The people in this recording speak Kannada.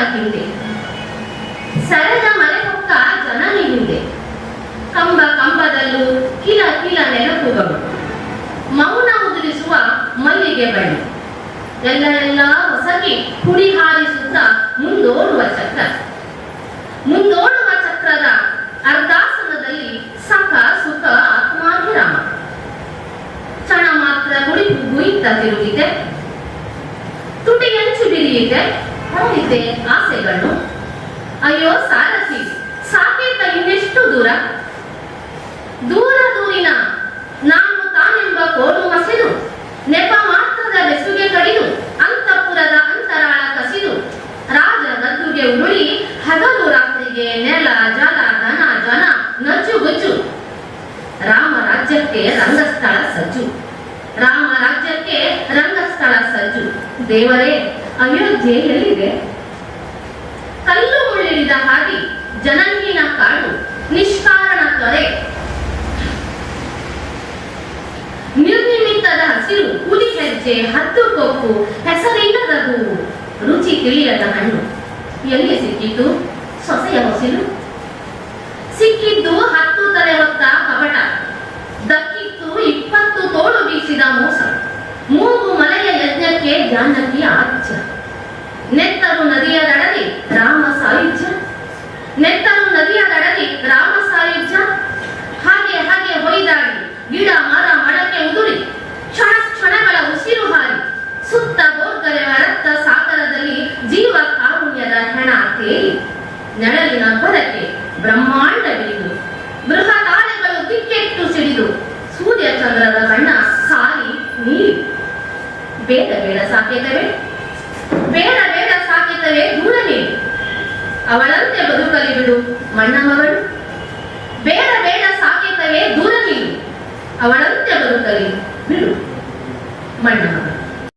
ಹಿಂದೆ ಸರದ ಮರೆ ಪಕ್ಕ ಜನ ಕಂಬ ಕಂಬದಲ್ಲೂ ಕಿಲ ಕಿಲ ನೆನಪುಗಳು ಮೌನ ಉದುರಿಸುವ ಮಲ್ಲಿಗೆ ಬಳ್ಳಿ. ಎಲ್ಲರೆಲ್ಲ ಹೊಸಕಿ ಕುಡಿ ಹಾರಿಸುತ್ತ ಮುಂದೋಡುವ ಚಕ್ರ. ಮುಂದೋಡುವ ಚಕ್ರದ ಅರ್ಧಾಸನದಲ್ಲಿ ಸಖ, ಸುಖ, ಆತ್ಮಾಭಿರಾಮ. ಕ್ಷಣ ಮಾತ್ರ ಕುಳಿತು ಗುಯಿತ ತಿರುಗಿದೆ ತುಟಿಯಂಚು ಬಿರಿಯಿದೆ ಹೊರಡಿದೆ ಆಸೆಗಳು. ಅಯ್ಯೋ, ಸಾರಥಿ, ಸಾಕೇತ ಇನ್ನೆಷ್ಟು ದೂರ? ದೂರ ದೂರಿನ ನಾನು ತಾನೆಂಬ ಕೋಡು ಮಸಿದು, ನೆಪ ಮಾತ್ರದ ಬೆಸುಗೆ ಕಡಿದು, ಅಂತಪುರದ ಅಂತರಾಳ ಕಸಿದು ರಾಜ ಗದ್ದುಗೆ ಉರುಳಿ, ಹಗಲು ರಾತ್ರಿಗೆ ನೆಲ ಜಲ ಧನ ಜನ ನಜ್ಜುಗುಜ್ಜು ರಾಮ ರಾಜ್ಯಕ್ಕೆ ರಂಗಸ್ಥಳ ಸಜ್ಜು. ರಾಮ ರಾಜ್ಯಕ್ಕೆ ರಂಗಸ್ಥಳ ಸಜ್ಜು. ದೇವರೇ ಅಯೋಧ್ಯೆ ಎಲ್ಲಿದೆ? ಕಲ್ಲು ಮುಳ್ಳಿದ ಹಾದಿ ಜನಂಗಿನ ಕಾಡು ನಿಷ್ಕಾರಣ ತೊರೆ. ನಿರ್ನಿಮಿತ್ತದ ಹಸಿರು ಹುಲಿ ಹೆಜ್ಜೆ ಹತ್ತು ಕೊಕ್ಕು, ಹೆಸರಿಲ್ಲದ ಹೂವು ರುಚಿ ತಿಳಿಯದ ಹಣ್ಣು. ಎಲ್ಲಿ ಸಿಕ್ಕಿತು? ಸೊಸೆಯ ಹೊಸಿಲು. ಸಿಕ್ಕಿದ್ದು ಹೊತ್ತ ನೆರಳಿನ ಹೊರಕ್ಕೆ ಬ್ರಹ್ಮಾಂಡ ಬಿರಿದು. ಬೃಹತಾರೆಗಳು ದಿಕ್ಕೆಟ್ಟು ಸಿಡಿದು. ಸೂರ್ಯ ಚಂದ್ರರ ಬಣ್ಣ ಖಾಲಿ ನೀಲಿ. ಬೇಡ ಬೇಡ ಸಾಕೇತವೇ. ಬೇಡ ಬೇಡ ಸಾಕಿತವೇ ದೂರ ಅವಳಂತೆ ಬದುಕಲಿ ಬಿಡು ಮಣ್ಣ ಮಗಳು. ಬೇಡ ಬೇಡ ಸಾಕಿತವೇ ದೂರ ನೀಡು ಅವಳಂತೆ ಬದುಕಲಿ ಬಿಡು ಮಣ್ಣ ಮಗಳು.